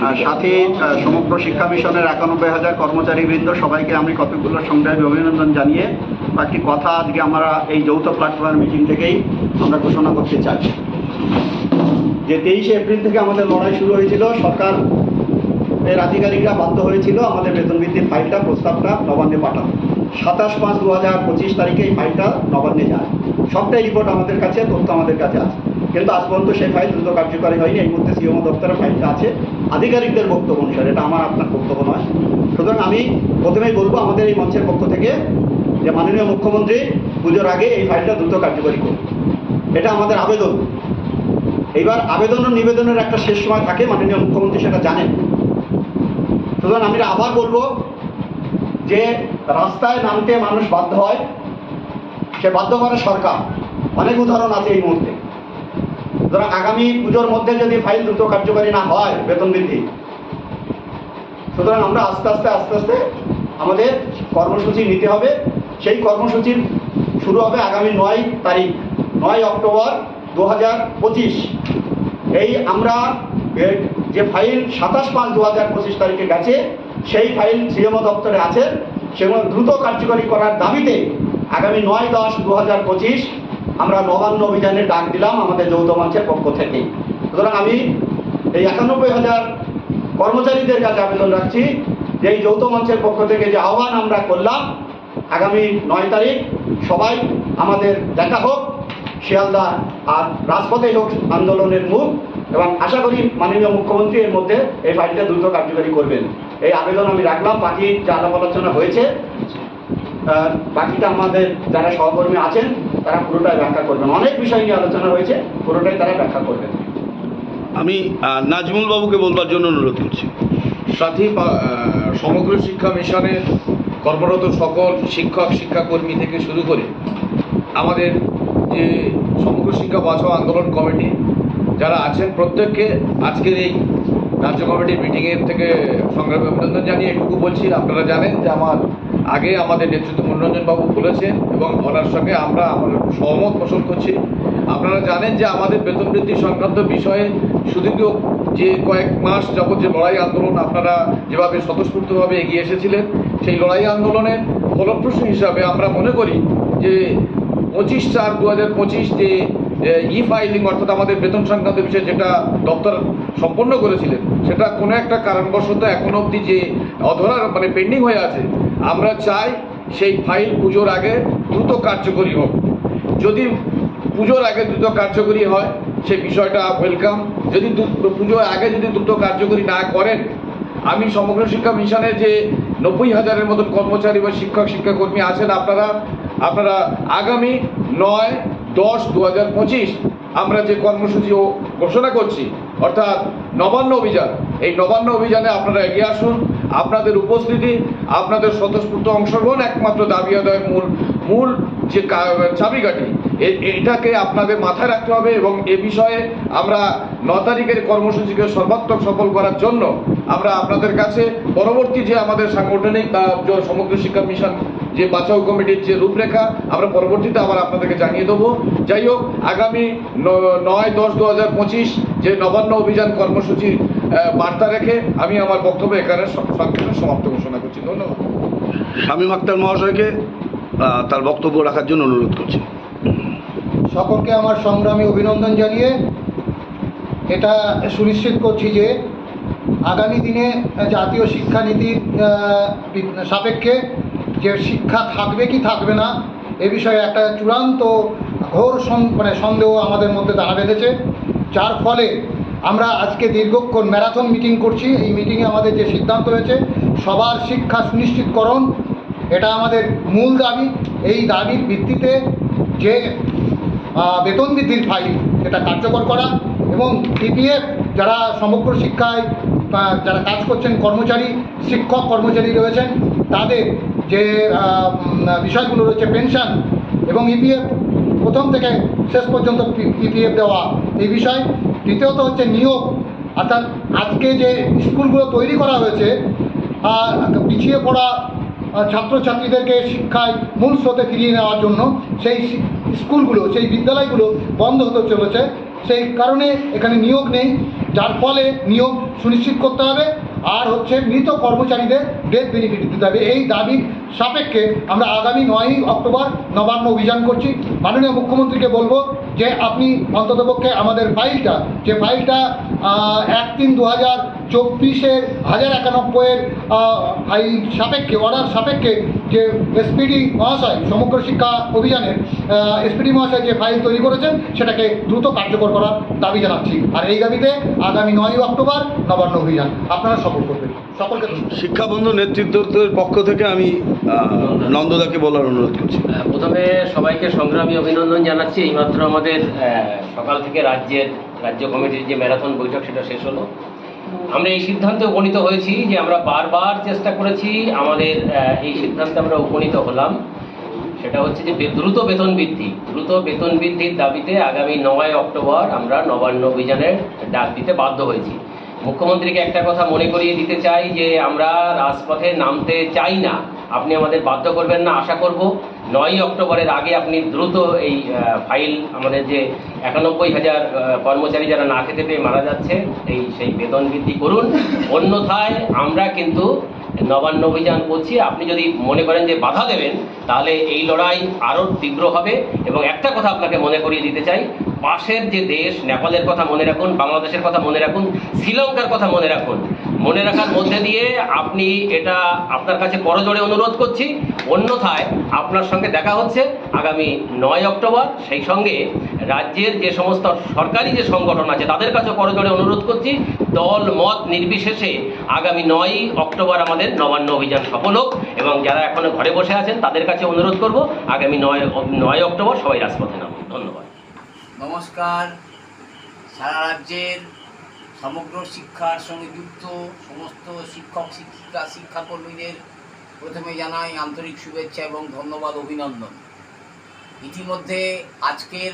সাথে সমগ্র শিক্ষা মিশনের একানব্বই হাজার কর্মচারীবৃন্দ সবাইকে আমি কতগুলো সংগ্রামী অভিনন্দন জানিয়ে কয়েকটি কথা আজকে আমরা এই যৌথ প্ল্যাটফর্মের মিটিং থেকেই আমরা ঘোষণা করতে চাই। যে তেইশে এপ্রিল থেকে আমাদের লড়াই শুরু হয়েছিল সরকার এর আধিকারিকরা বাধ্য হয়েছিল আমাদের বেতন বৃদ্ধির ফাইলটা প্রস্তাবটা নবান্নে পাঠানো। সাতাশ পাঁচ দু হাজার পঁচিশ তারিখে এই ফাইলটা নবান্নে যায়। সবটাই রিপোর্ট আমাদের কাছে তথ্য আমাদের কাছে আছে। কিন্তু আজ পর্যন্ত সেই ফাইল দ্রুত কার্যকারী হয়নি এই মুহূর্তে সিএমও দপ্তরের ফাইলটা আছে। আধিকারিকদের বক্তব্য অনুসারে, এটা আমার আপনার বক্তব্য নয়। সুতরাং আমি প্রথমেই বলব আমাদের এই মঞ্চের পক্ষ থেকে যে মাননীয় মুখ্যমন্ত্রী পুজোর আগে এই ফাইলটা দ্রুত কার্যকরী করুন। এটা আমাদের আবেদন। এইবার আবেদন ও নিবেদনের একটা শেষ সময় থাকে, মাননীয় মুখ্যমন্ত্রী সেটা জানেন। সুতরাং আমি আবার বলব যে রাস্তায় নামতে মানুষ বাধ্য হয়, সে বাধ্য করে সরকার। অনেক উদাহরণ আছে এই মুহূর্তে। সুতরাং আগামী পুজোর মধ্যে যদি ফাইল দ্রুত কার্যকারী না হয়, বেতন বৃদ্ধি। সুতরাং আমরা আস্তে আস্তে আস্তে আস্তে আমাদের কর্মসূচি নিতে হবে। সেই কর্মসূচির শুরু হবে আগামী নয় তারিখ, নয় অক্টোবর দু হাজার পঁচিশ। এই আমরা যে ফাইল সাতাশ পাঁচ দু হাজার পঁচিশ তারিখে গেছে, সেই ফাইল সিএমও দপ্তরে আছে। সেগুলো দ্রুত কার্যকরী করার দাবিতে আগামী নয় দশ দু হাজার পঁচিশ আমরা নবান্ন অভিযানে ডাক দিলাম আমাদের যৌথ মঞ্চের পক্ষ থেকে। সুতরাং আমি এই একানব্বই হাজার কর্মচারীদের কাছে আবেদন রাখছি যে এই যৌথ মঞ্চের পক্ষ থেকে যে আহ্বান আমরা করলাম, আগামী নয় তারিখ সবাই আমাদের দেখা হোক, শিয়ালদা আর রাজপথে হোক আন্দোলনের মুখ এবং আশা করি মাননীয় মুখ্যমন্ত্রী এর মধ্যে এই ফাইলটা দ্রুত কার্যকারী করবেন। এই আবেদন আমি রাখলাম, বাকি যে আলাপ আলোচনা হয়েছে বাকিটা আমাদের যারা সহকর্মী আছেন তারা পুরোটাই ব্যাখ্যা করবেন। অনেক বিষয় নিয়ে আলোচনা হয়েছে পুরোটাই তারা ব্যাখ্যা করবেন। আমি নাজমুল বাবুকে বলবার জন্য অনুরোধ করছি। সাথী সমগ্র শিক্ষা মিশনের কর্মরত সকল শিক্ষক শিক্ষাকর্মী থেকে শুরু করে আমাদের যে সমগ্র শিক্ষা বাঁচাও আন্দোলন কমিটি যারা আছেন প্রত্যেককে আজকের এই রাজ্য কমিটির মিটিংয়ের থেকে সংগ্রামে অভিনন্দন জানিয়ে এটুকু বলছি। আপনারা জানেন যে আমার আগে আমাদের নেতৃত্ব মনোরঞ্জন বাবু বলেছেন এবং ওনার সঙ্গে আমরা আমাদের সহমত পোষণ করছি। আপনারা জানেন যে আমাদের বেতন বৃদ্ধি সংক্রান্ত বিষয়ে সুদীর্ঘ যে কয়েক মাস যাবৎ যে লড়াই আন্দোলন আপনারা যেভাবে স্বতঃস্ফূর্তভাবে এগিয়ে এসেছিলেন, সেই লড়াই আন্দোলনের ফলপ্রসূ হিসাবে আমরা মনে করি যে পঁচিশ চার দু হাজার পঁচিশ যে ই ফাইলিং অর্থাৎ আমাদের বেতন সংক্রান্ত বিষয়ে যেটা দপ্তর সম্পন্ন করেছিলেন, সেটা কোনো একটা কারণবশত এখনও অবধি যে অধরার মানে পেন্ডিং হয়ে আছে আমরা চাই সেই ফাইল পুজোর আগে দ্রুত কার্যকরী হোক। যদি পুজোর আগে দ্রুত কার্যকরী হয় সেই বিষয়টা ওয়েলকাম যদি পুজোর আগে যদি দ্রুত কার্যকরী না করেন, আমি সমগ্র শিক্ষা মিশনে যে নব্বই হাজারের মতন কর্মচারী বা শিক্ষক, শিক্ষাকর্মী আছেন, আপনারা আপনারা আগামী নয় দশ দু হাজার পঁচিশ আমরা যে কর্মসূচি ঘোষণা করছি, অর্থাৎ নবান্ন অভিযান, এই নবান্ন অভিযানে আপনারা এগিয়ে আসুন। আপনাদের উপস্থিতি আপনাদের স্বতঃস্ফূর্ত অংশগ্রহণ একমাত্র দাবি আদায়ের মূল মূল যে চাবিকাঠি। এটাকে আপনাদের মাথায় রাখতে হবে এবং এ বিষয়ে আমরা ন তারিখের কর্মসূচিকে সর্বাত্মক সফল করার জন্য আমরা আপনাদের কাছে পরবর্তী যে আমাদের সাংগঠনিক বা সমগ্র শিক্ষা মিশন যে বাঁচাও কমিটির যে রূপরেখা আমরা পরবর্তীতে আবার আপনাদেরকে জানিয়ে দেবো। যাই হোক আগামী নয় দশ দু যে নবান্ন অভিযান কর্মসূচির আহ, বার্তা রেখে আমি আমার বক্তব্য এখানে সংক্ষেপে সমাপ্ত ঘোষণা করছি। ধন্যবাদ। শামীম আক্তার মহাশয়কে তার বক্তব্য রাখার জন্য অনুরোধ করছি। সকলকে আমার সংগ্রামী অভিনন্দন জানিয়ে এটা সুনিশ্চিত করছি যে আগামী দিনে জাতীয় শিক্ষানীতির সাপেক্ষে যে শিক্ষা থাকবে কি থাকবে না এ বিষয়ে একটা চূড়ান্ত ঘোর মানে সন্দেহ আমাদের মধ্যে দাঁড়া বেঁধেছে। যার ফলে আমরা আজকে দীর্ঘক্ষণ ম্যারাথন মিটিং করছি। এই মিটিংয়ে আমাদের যে সিদ্ধান্ত হয়েছে, সবার শিক্ষা সুনিশ্চিতকরণ, এটা আমাদের মূল দাবি। এই দাবির ভিত্তিতে যে বেতন বৃদ্ধির ফাইল, সেটা কার্যকর করা এবং পিপিএফ যারা সমগ্র শিক্ষায় যারা কাজ করছেন কর্মচারী, শিক্ষক কর্মচারী রয়েছেন, তাদের যে বিষয়গুলো রয়েছে, পেনশন এবং ইপিএফ, প্রথম থেকে শেষ পর্যন্ত ইপিএফ দেওয়া এই বিষয়। দ্বিতীয়ত হচ্ছে নিয়োগ। অর্থাৎ আজকে যে স্কুলগুলো তৈরি করা হয়েছে পিছিয়ে পড়া ছাত্রছাত্রীদেরকে শিক্ষায় মূল স্রোতে ফিরিয়ে নেওয়ার জন্য সেই স্কুলগুলো, সেই বিদ্যালয়গুলো বন্ধ হতে চলেছে। সেই কারণে এখানে নিয়োগ নেই। যার ফলে নিয়োগ সুনিশ্চিত করতে হবে। আর হচ্ছে মৃত কর্মচারীদের ডেথ বেনিফিট দিতে হবে। এই দাবির সাপেক্ষে আমরা আগামী নয়ই অক্টোবর নবান্ন অভিযান করছি। মাননীয় মুখ্যমন্ত্রীকে বলব যে আপনি অন্ততপক্ষে আমাদের ফাইলটা যে ফাইলটা এক তিন দু হাজার চব্বিশের হাজার একানব্বইয়ের ফাইল সাপেক্ষে অর্ডার সাপেক্ষে যে এসপিডি মহাশয় সমগ্র শিক্ষা অভিযানের এসপিডি মহাশয় যে ফাইল তৈরি করেছেন সেটাকে দ্রুত কার্যকর করার দাবি জানাচ্ছি। আর এই দাবিতে আগামী নয়ই অক্টোবর নবান্ন অভিযান। আপনারা সফল করবেন। সকলকে শিক্ষাবন্ধু নেতৃত্বের পক্ষ থেকে আমি নন্দদাকে বলার অনুরোধ করছি। প্রথমে সবাইকে সংগ্রামী অভিনন্দন জানাচ্ছি। এইমাত্র আমাদের সকাল থেকে রাজ্যের রাজ্য কমিটির যে ম্যারাথন বৈঠক সেটা শেষ হলো। আমরা এই সিদ্ধান্তে উপনীত হয়েছি যে আমরা বারবার চেষ্টা করেছি আমাদের এই সিদ্ধান্তে আমরা উপনীত হলাম। সেটা হচ্ছে যে দ্রুত বেতন বৃদ্ধি। দ্রুত বেতন বৃদ্ধির দাবিতে আগামী নয় অক্টোবর আমরা নবান্ন অভিযানের ডাক দিতে বাধ্য হয়েছি। মুখ্যমন্ত্রীকে একটা কথা মনে করিয়ে দিতে চাই যে আমরা রাজপথে নামতে চাই না। আপনি আমাদের বাধ্য করবেন না, আশা করব। নয়ই অক্টোবরের আগে আপনি দ্রুত এই ফাইল আমাদের যে একানব্বই হাজার কর্মচারী যারা না খেতে পেয়ে মারা যাচ্ছে, এই, সেই বেতন বৃদ্ধি করুন। অন্যথায় আমরা কিন্তু নবান্ন অভিযান করছি। আপনি যদি মনে করেন যে বাধা দেবেন, তাহলে এই লড়াই আরও তীব্র হবে। এবং একটা কথা আপনাকে মনে করিয়ে দিতে চাই, পাশের যে দেশ, নেপালের কথা মনে রাখুন, বাংলাদেশের কথা মনে রাখুন, শ্রীলঙ্কার কথা মনে রাখুন। মনে রাখার মধ্যে দিয়ে আপনি এটা আপনার কাছে করজোড়ে অনুরোধ করছি। অন্যথায় আপনার সঙ্গে দেখা হচ্ছে আগামী নয় অক্টোবর। সেই সঙ্গে রাজ্যের যে সমস্ত সরকারি যে সংগঠন আছে, তাদের কাছে করজোড়ে অনুরোধ করছি। দল, মত নির্বিশেষে আগামী নয় অক্টোবর আমাদের নবান্ন অভিযান সফল হোক এবং যারা এখনও ঘরে বসে আছেন, তাদের কাছে অনুরোধ করব আগামী নয় নয় অক্টোবর সবাই রাজপথে নামুন। ধন্যবাদ। নমস্কার। সারা রাজ্যের সমগ্র শিক্ষার সঙ্গে যুক্ত সমস্ত শিক্ষক, শিক্ষিকা, শিক্ষাকর্মীদের প্রথমে জানাই আন্তরিক শুভেচ্ছা এবং ধন্যবাদ, অভিনন্দন। ইতিমধ্যে আজকের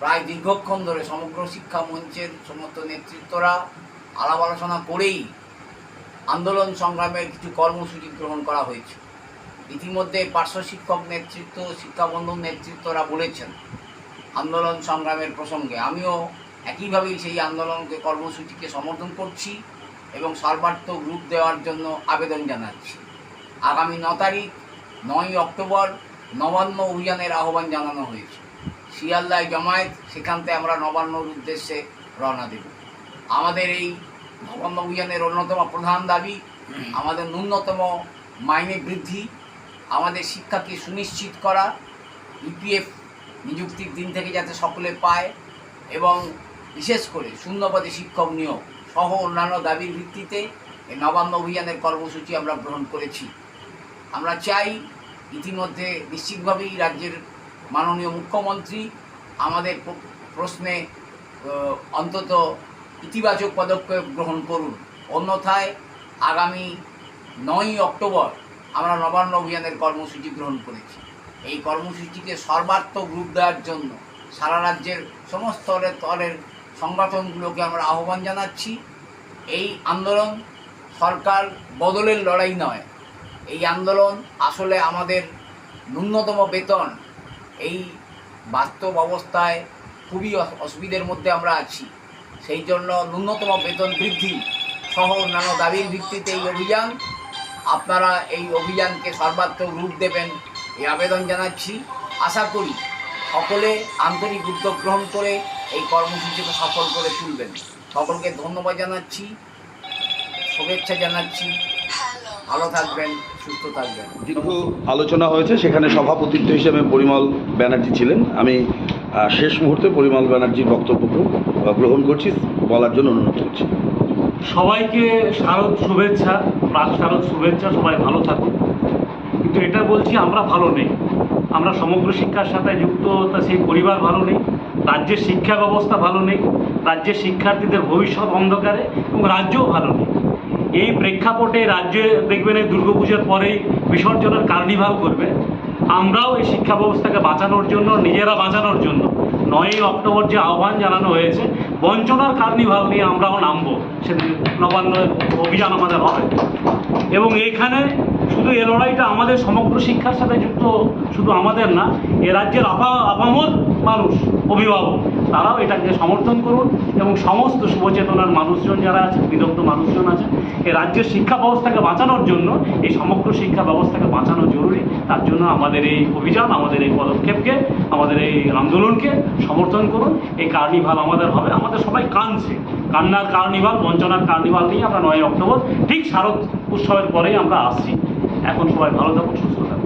প্রায় দীর্ঘক্ষণ ধরে সমগ্র শিক্ষা মঞ্চের সমস্ত নেতৃত্বরা আলাপ আলোচনা করেই আন্দোলন সংগ্রামের কিছু কর্মসূচি গ্রহণ করা হয়েছে। ইতিমধ্যে পার্শ্ব শিক্ষক নেতৃত্ব শিক্ষাবন্ধন নেতৃত্বরা বলেছেন, আন্দোলন সংগ্রামের প্রসঙ্গে। আমিও একইভাবেই সেই আন্দোলনকে, কর্মসূচিকে সমর্থন করছি এবং সর্বাত্মক রূপ দেওয়ার জন্য আবেদন জানাচ্ছি। আগামী ন তারিখ নয় অক্টোবর, নবান্ন অভিযানের আহ্বান জানানো হয়েছে। শিয়ালদায় জমায়েত, সেখান থেকে আমরা নবান্নর উদ্দেশ্যে রওনা দেব। আমাদের এই নবান্ন অভিযানের অন্যতম প্রধান দাবি, আমাদের ন্যূনতম মাইনে বৃদ্ধি, আমাদের শিক্ষাকে সুনিশ্চিত করা, ইপিএফ নিযুক্তির দিন থেকে যাতে সকলে পায় এবং বিশেষ করে শূন্যপদে শিক্ষক নিয়োগ সহ অন্যান্য দাবির ভিত্তিতে এই নবান্ন অভিযানের কর্মসূচি আমরা গ্রহণ করেছি। আমরা চাই ইতিমধ্যে নিশ্চিতভাবেই রাজ্যের মাননীয় মুখ্যমন্ত্রী আমাদের প্রশ্নে অন্তত ইতিবাচক পদক্ষেপ গ্রহণ করুন। অন্যথায় আগামী নয়ই অক্টোবর আমরা নবান্ন অভিযানের কর্মসূচি গ্রহণ করেছি। এই কর্মসূচিকে সর্বাত্মক রূপ দেওয়ার জন্য সারা রাজ্যের সমস্ত স্তরের সংগঠনগুলোকে আমরা আহ্বান জানাচ্ছি। এই আন্দোলন সরকার বদলের লড়াই নয়। এই আন্দোলন আসলে আমাদের ন্যূনতম বেতন। এই বাস্তব অবস্থায় খুবই অসুবিধের মধ্যে আমরা আছি। সেই জন্য ন্যূনতম বেতন বৃদ্ধি সহ অন্যান্য দাবির ভিত্তিতে এই অভিযান, আপনারা এই অভিযানকে সর্বাত্মক রূপ দেবেন এই আবেদন জানাচ্ছি। আশা করি সকলে আন্তরিক উদ্যোগ গ্রহণ করে এই কর্মসূচিকে সফল করে তুলবেন। সকলকে ধন্যবাদ জানাচ্ছি শুভেচ্ছা জানাচ্ছি। ভালো থাকবেন সুস্থ থাকবেন। দীর্ঘ আলোচনা হয়েছে সেখানে সভাপতিত্ব হিসেবে পরিমল ব্যানার্জি ছিলেন। আমি শেষ মুহূর্তে পরিমল ব্যানার্জির বক্তব্যকে গ্রহণ করছি বলার জন্য অনুরোধ করছি। সবাইকে শারদ শুভেচ্ছা প্রাক শারদ শুভেচ্ছা সবাই ভালো থাকুন। কিন্তু এটা বলছি আমরা ভালো নেই। আমরা সমগ্র শিক্ষার সাথে যুক্ত তা সেই পরিবার ভালো নেই। রাজ্যের শিক্ষা ব্যবস্থা ভালো নেই, রাজ্যের শিক্ষার্থীদের ভবিষ্যৎ অন্ধকারে এবং রাজ্যও ভালো নেই। এই প্রেক্ষাপটে রাজ্যে দেখবেন এই দুর্গাপুজোর পরেই বিসর্জনের কার্নিভাল করবে। আমরাও এই শিক্ষা ব্যবস্থাকে বাঁচানোর জন্য, নিজেরা বাঁচানোর জন্য নয়ই অক্টোবর যে আহ্বান জানানো হয়েছে, বঞ্চনার কার্নিভাল নিয়ে আমরাও নামবো। সেদিন নবান্ন অভিযান আমাদের হবে। এবং এখানে শুধু এ লড়াইটা আমাদের সমগ্র শিক্ষার সাথে যুক্ত শুধু আমাদের না, এ রাজ্যের আপা আপামর মানুষ, অভিভাবক, তারাও এটাকে সমর্থন করুন এবং সমস্ত শুভচেতনার মানুষজন যারা আছেন বিদগ্ধ মানুষজন আছেন এই রাজ্যের শিক্ষা ব্যবস্থাকে বাঁচানোর জন্য, এই সমগ্র শিক্ষা ব্যবস্থাকে বাঁচানো জরুরি। তার জন্য আমাদের এই অভিযান, আমাদের এই পদক্ষেপকে, আমাদের এই আন্দোলনকে সমর্থন করুন। এই কার্নিভাল আমাদের হবে। আমাদের সবাই কাঁদছে। কান্নার কার্নিভাল, বঞ্চনার কার্নিভাল নিয়ে আমরা নয় অক্টোবর, ঠিক শারদ উৎসবের পরেই আমরা আসছি। এখন সবাই ভালো থাকুন, সুস্থ থাকুন।